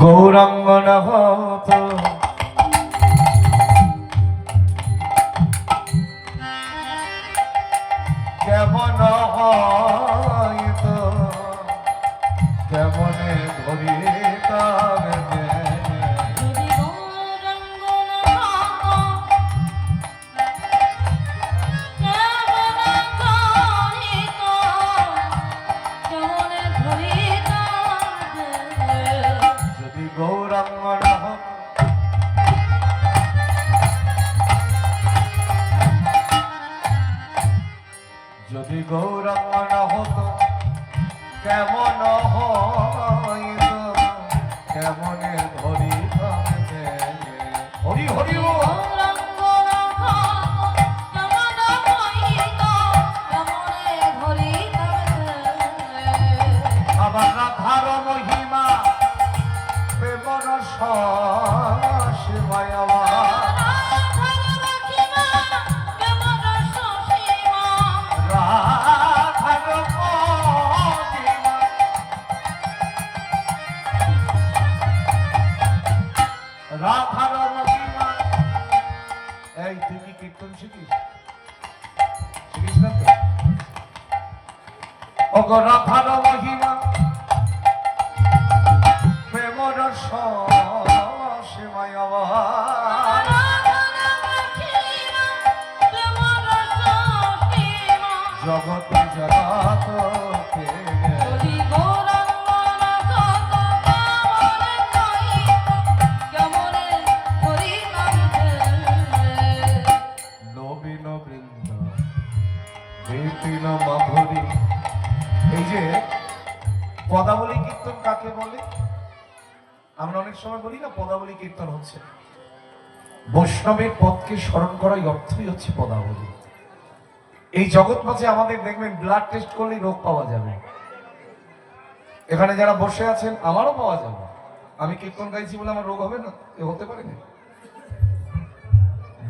গৌরাঙ্গন হত কেমন হইল কেমনে ধরি হরি হরি কীর্তন শিখিস শিখিস না তো অগ রাধার মহিমা প্রেমর শিবায় কাকে বলে? আমরা অনেক সময় বলি না, পদাবলী কীর্তন হচ্ছে। বৈষ্ণবের পথকে স্মরণ করাই অর্থই হচ্ছে পদাবলী। এই জগৎ মাঝে আমাদের দেখবেন ব্লাড টেস্ট করলেই রোগ পাওয়া যাবে। এখানে যারা বসে আছেন, আমারও পাওয়া যাবে। আমি কীর্তন গাইছি বলে আমার রোগ হবে না? এ হতে পারে না?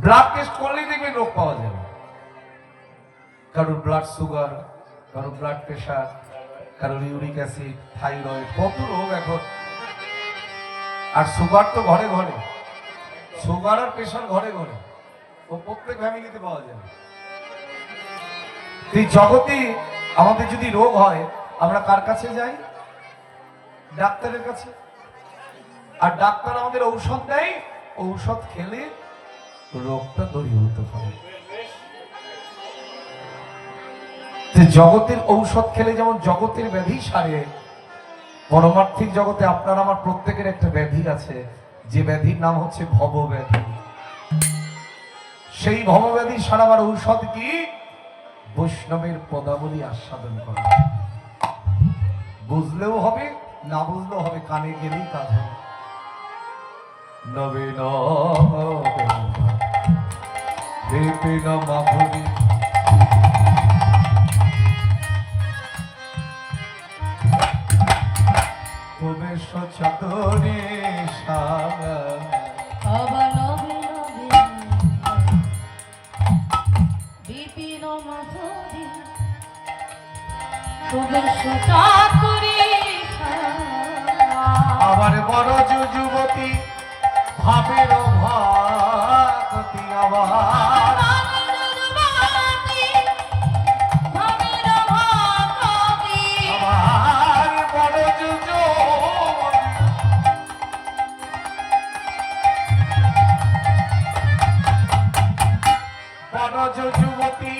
ব্লাড টেস্ট করলেই দেখবেন রোগ পাওয়া যাবে। কারোর ব্লাড সুগার কারোর ব্লাড প্রেশার কারোর ইউরিক অ্যাসিড, থাইরয়েড কত রোগ এখন। আর সুগার তো ঘরে ঘরে। সুগার আর প্রেশার ঘরে ঘরে। ও প্রত্যেক ফ্যামিলিতে পাওয়া যায়। এই জগতে আমাদের যদি রোগ হয়, আমরা কার কাছে যাই? ডাক্তারের কাছে। আর ডাক্তার আমাদের ঔষধ দেয়। ঔষধ খেলে রোগটা দূরীভূত হয়। জগতের ঔষধ খেলে যেমন জগতের ব্যাধি সারে, পরমার্থিক জগতে আপনার আমার প্রত্যেকের একটা ব্যাধি আছে, যে ব্যাধির নাম হচ্ছে ভব ব্যাধি সেই ভব ব্যাধি সারাবার ঔষধ কি? বৈষ্ণবের পদাবলী আস্বাদন করা। বুঝলেও হবে, না বুঝলেও হবে, কানে গেলেই কাজ হবে। নবীন বিপিন মাধুরী যুবতী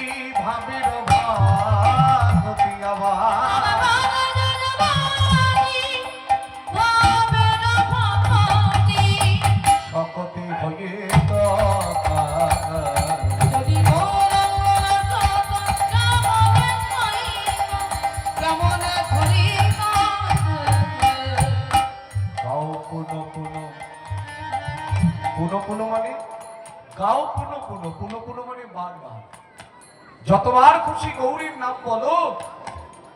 যতবার খুশি গৌরীর নাম বলো,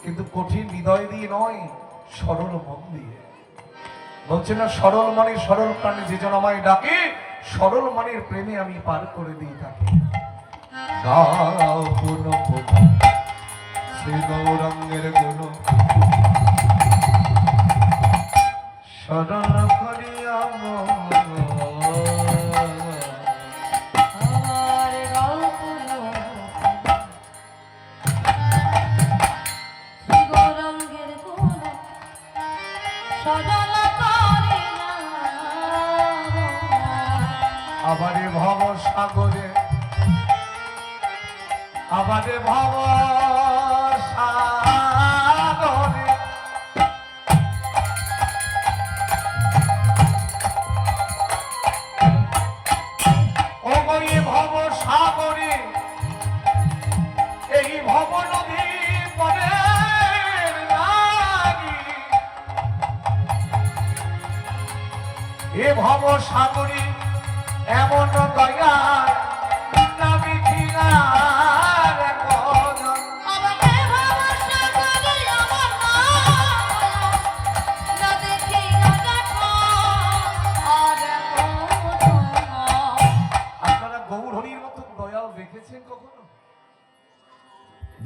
কিন্তু কঠিন হৃদয় দিয়ে নয়, সরল মন দিয়ে। বলছে না, সরল মানে সরল প্রাণী যে জন আমায় ডাকে, সরল মনের প্রেমে আমি পার করে দিই তাকে। শ্রী গৌরঙ্গের গুণ। স্মরণ করিয়া আবারে ভব সাগরে আবারে ভব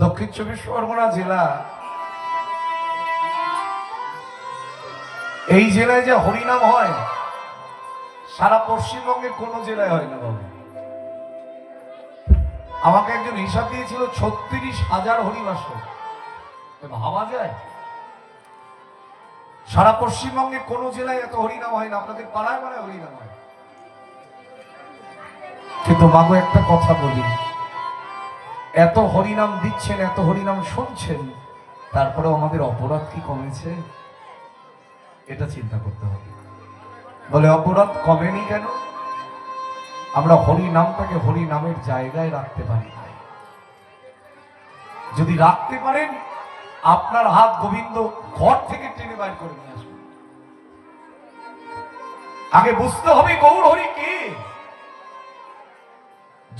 দক্ষিণ চব্বিশ পরগনা জেলা। এই জেলায় যে হরিনাম হয়, সারা পশ্চিমবঙ্গের কোন জেলায় হয় না বাবু। আমাকে একজন হিসাব দিয়েছিল, ছত্রিশ হাজার হরিবাস ভাবা যায়? সারা পশ্চিমবঙ্গে কোন জেলায় এত হরিনাম হয় না, আপনাদের পাড়ায় মানে হরিনাম হয়। কিন্তু মাগো একটা কথা বলি। এত হরিনাম দিচ্ছেন, এত হরিনাম শুনছেন, তারপরেও আমাদের অপরাধ কি কমেছে? এটা চিন্তা করতে হবে। বলে, অপরাধ কমেনি কেন? আমরা হরি নামটাকে হরি নামের জায়গায় রাখতে পারি না। যদি রাখতে পারেন, আপনার হাত গোবিন্দ ঘর থেকে টেনে বাইর করে নিয়ে আসবে আগে বুঝতে হবে গৌর হরি কে?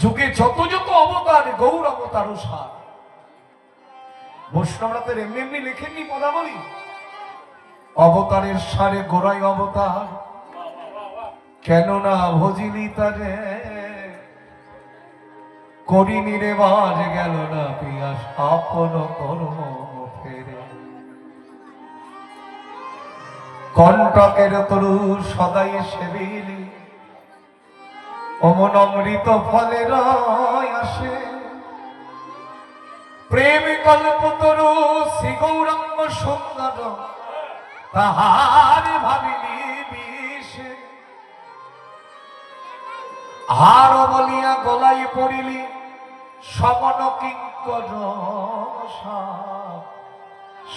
যুগে যত যত অবতার, গৌর অবতার ও সার। বৈষ্ণবরা তো এমনি এমনি লেখেননি পদাবলী? অবতারের সারে গোড়াই অবতার। কেন না ভজিলি তারে, করিনি রে বাজ গেল না পিয়াস, আপন কর্ম ফেরে। কণ্টকের তরু সদাই সেবিলি। অমন অমৃত ফলের আসে। প্রেম কল্প তরু শ্রী গৌরঙ্গ সুন্দর, তাহার ভাবিলি বিষে। হার বলিয়া গলাই পড়িলি সমন কিঙ্কর।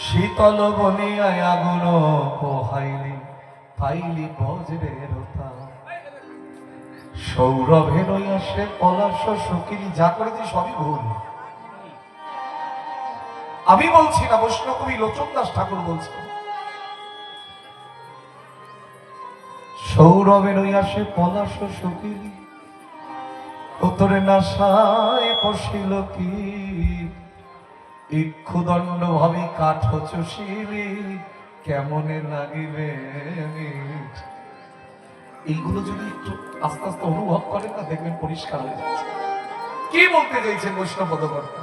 শীতল বলিয়া আগুন পোহাইলি, পাইলি বজ্রের তাপ। সৌরভের সে পলাশ সকিনি যা করেছি সবই ভুল। আমি বলছি না, বৈষ্ণব লোচন দাস ঠাকুর বলছেন। সৌরভের আসে পলাশ সকিনি, উত্তরে নাশায় পশিল কি? ইক্ষুদণ্ড ভাবি কাঠ চষিলি, কেমনে লাগিবে এইগুলো যদি একটু আস্তে আস্তে অনুভব করেন না দেখবেন পরিষ্কার হয়ে যাচ্ছে। কি বলতে চাইছেন বৈষ্ণব পদকর্তা?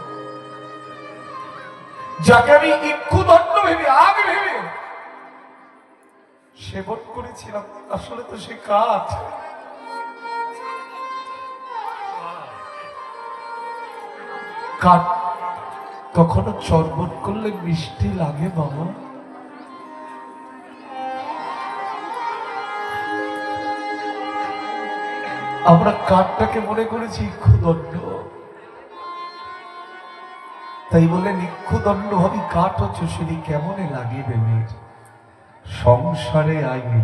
যাকে আমি ইক্ষুদণ্ড ভেবে, আগ ভেবে সেবন করেছিলাম, আসলে তো সে কাঠ। কাঠ কখনো চর্বণ করলে মিষ্টি লাগে, বাবা? আমরা কাঠটাকে মনে করেছি ইক্ষুদণ্ড তাই বলে নিক্ষুদণ্ড ভাবি, কাঠ ও চুষিলি কেমনে লাগিবে মেয়ের সংসারে আইলি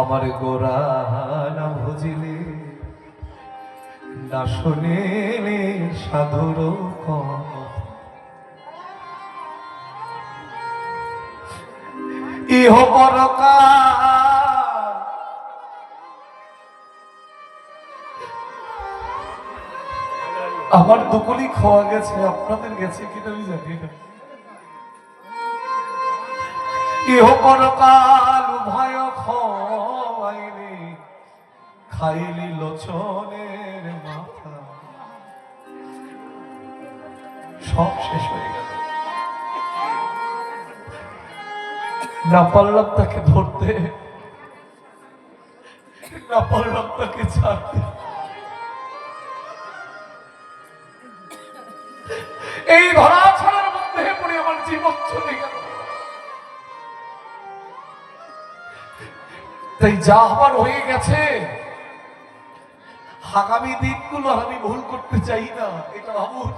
আমার গোরা না ভজিলে না শুনিলে সাধুর। ইহ পরকাল আমার দুকুলি খোয়া গেছে, আপনাদের গেছে কিনা আমি জানি না। ইহ পরকাল উভয় খাইলি খাইলি লোচনের মাথা। সব শেষ হয়ে গেল। না পারলাম তাকে ধরতে না পারলাম তাকে ছাড়তে। এই ধরা ছাড়ার মধ্যে পড়ে আমার জীবন চলে গেল। তাই যা আমার হয়ে গেছে, আগামী দিনগুলো আমি ভুল করতে চাই না, এটা ভাবুন।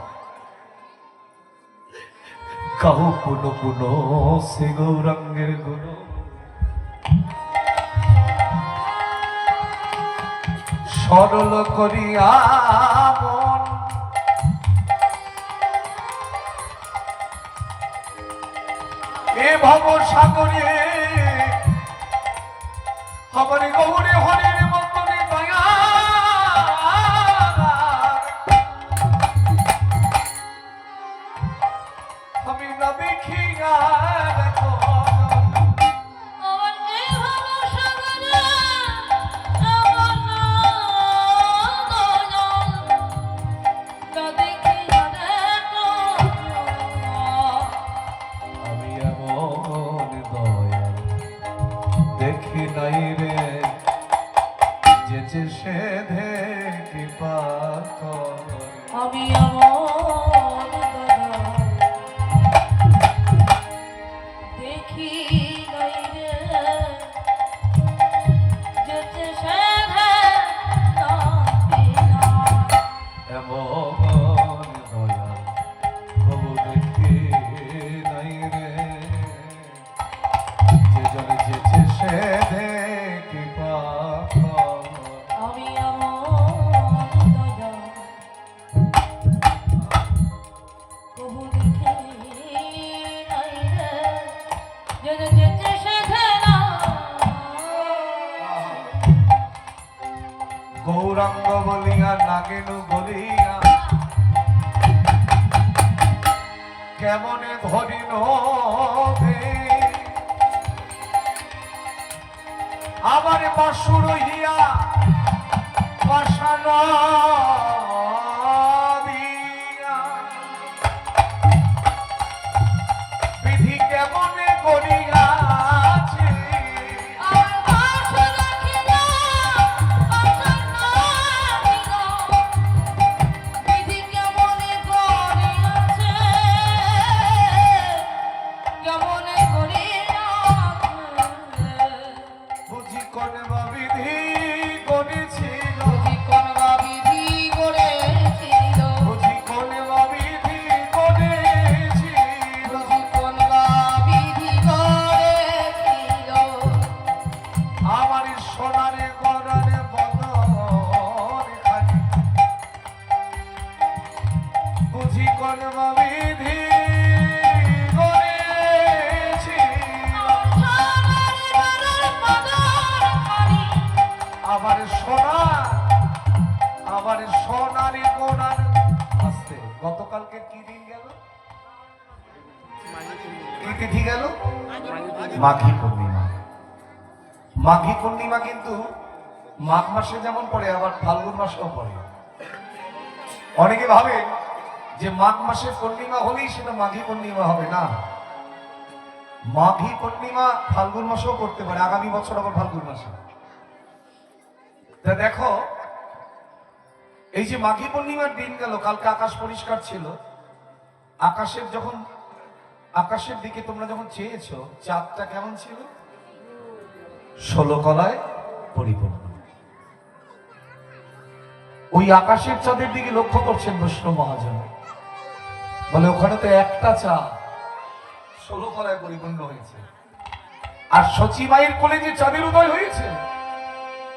কাহো কোনো কোনো সে গৌরাঙ্গের গুণ সরল করিয়া এ ভব সাগরে আমার গৌরে হরের এমন আবার বাসুর হইয়া পাশান মাঘী পূর্ণিমা। মাঘী পূর্ণিমা কিন্তু মাঘ মাসে যেমন পড়ে, আবার ফাল্গুন মাসেও পড়ে। অনেকে ভাবে যে মাঘ মাসে পূর্ণিমা হলেই সেটা মাঘী পূর্ণিমা হবে না। মাঘী পূর্ণিমা ফাল্গুন মাসেও করতে পারে, আগামী বছর আবার ফাল্গুন মাসে। তা দেখো, এই যে মাঘী পূর্ণিমার দিন গেল, কালকে আকাশ পরিষ্কার ছিল, আকাশের যখন আকাশের দিকে তোমরা যখন চেয়েছো, চাঁদটা কেমন ছিল? ষোলো কলায় পরিপূর্ণ। ওই আকাশের চাঁদের দিকে লক্ষ্য করছেন বৈষ্ণব মহাজন। বলে, ওখানে তো একটা চাঁদ ষোলো কলায় পরিপূর্ণ হয়েছে। আর সচিবাইয়ের কোলে যে চাঁদের উদয় হয়েছে,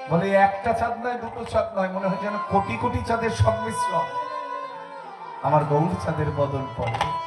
বলে, একটা চাঁদ নয়, দুটো চাঁদ নয়, মনে হয় যেন কোটি কোটি চাঁদের সংমিশ্রণ। আমার গৌর চাঁদের বদল পড়ে।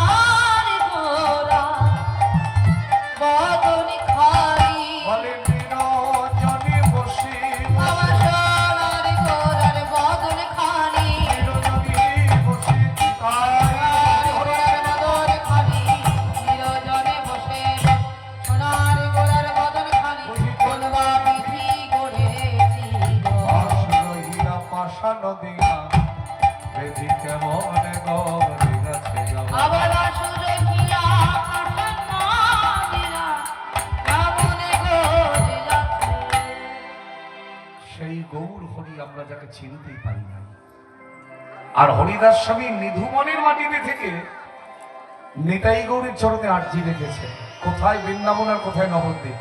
হরিদাস স্বামী নিধুমনের মাটিতে থেকে নেতাই গৌরীর চরণে আর্জি রেখেছে। কোথায় বৃন্দাবন আর কোথায় নবদ্বীপ?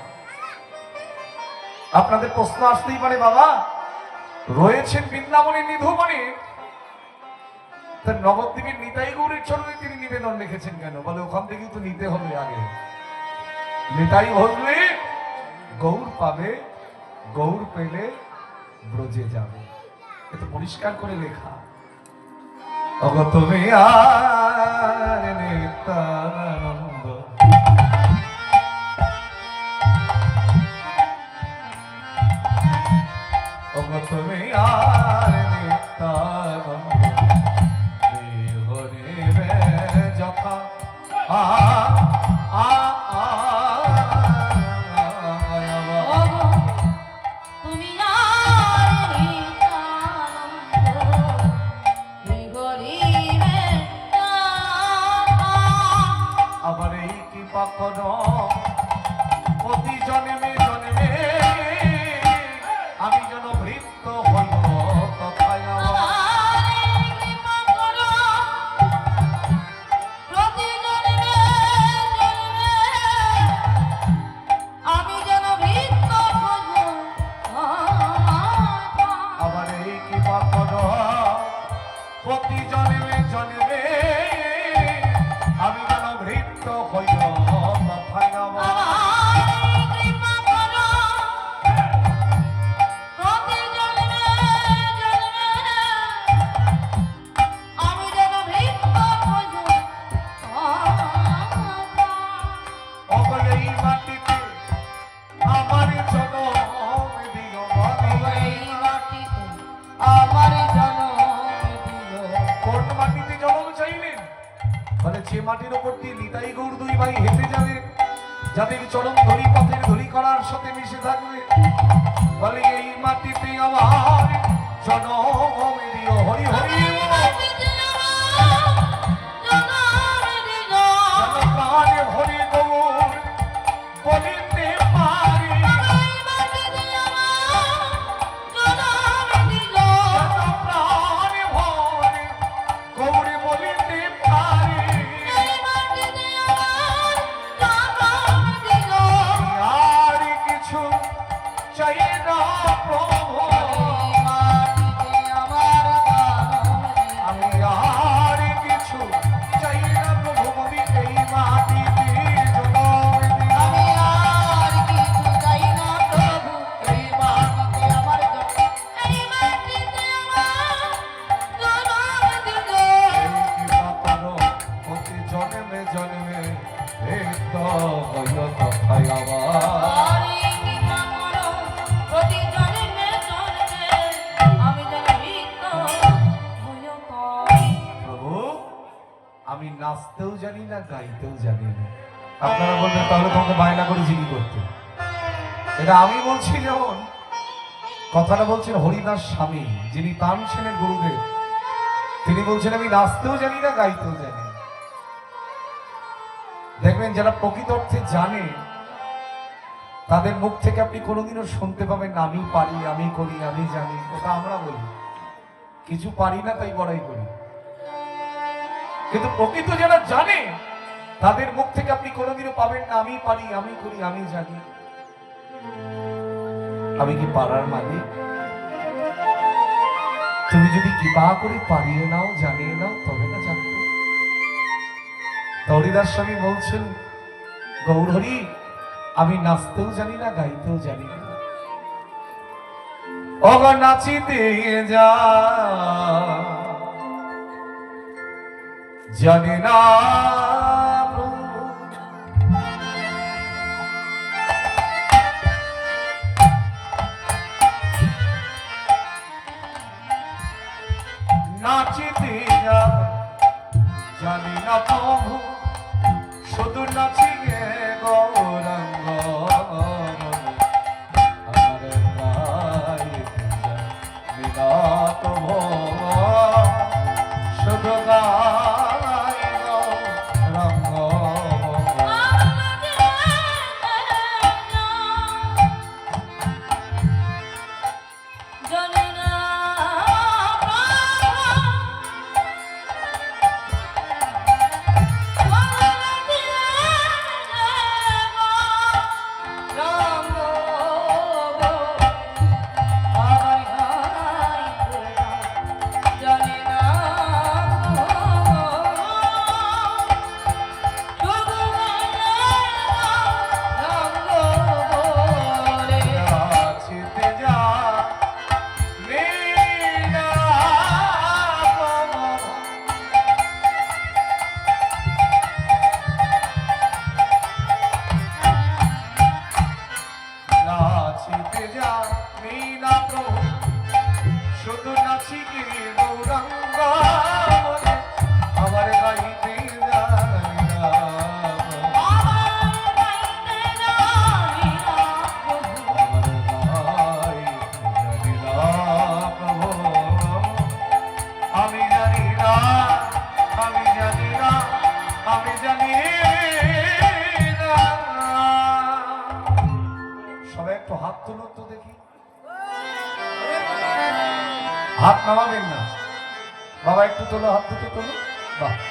আপনাদের প্রশ্ন আসতেই পারে, বাবা। রয়েছেন বৃন্দাবনের নিধুমনে তার নবদ্বীপের নিতাই গৌরীর চরণে তিনি নিবেদন রেখেছেন কেন? বলে ওখান থেকেই তো নিতে হবে আগে। নিতাই ভরলে গৌর পাবে, গৌর পেলে ব্রজে যাবে। এত পরিষ্কার করে লেখা। অগো তুমি আর নিত্যানন্দ। অগো তুমি আর নিত্যানন্দ। হরিবে যথা আ গাইতেও জানি না। আপনারা বলবেন, তাহলে তোমাকে বায়না করে জিগি করতে। এটা আমি বলছি যেমন, কথাটা বলছেন হরিদাস স্বামী, যিনি তান সেনের গুরুদেব। তিনি বলছেন, আমি নাচতেও জানি না গাইতেও জানি দেখবেন, যারা প্রকৃত অর্থে জানে, তাদের মুখ থেকে আপনি কোনোদিনও শুনতে পাবেন আমি পারি, আমি করি, আমি জানি। ওটা আমরা বলি। কিছু পারি না, তাই বড়াই করি। কিন্তু প্রকৃত যারা জানে তাদের মুখ থেকে আপনি কোনোদিনও পাবেন না, আমি পারি, আমি করি, আমি জানি। আমি কি পারার মালিক? তুমি যদি কৃপা করে পারিয়ে নাও, জানিয়ে নাও, তবে না জানব হরিদাস স্বামী বলছেন, গৌরহরি, আমি নাচতেও জানি না, গাইতেও জানি না। অগ নাচিতে যা, জানি না জানি না প্রভু শুধু নাচি নাচে যা মীনা প্রভু শুধু নাচি গিরি গৌরাঙ্গা হাত নামাবেন না। বাবা একটু তোলো হাত দুটো তোলো। বাহ।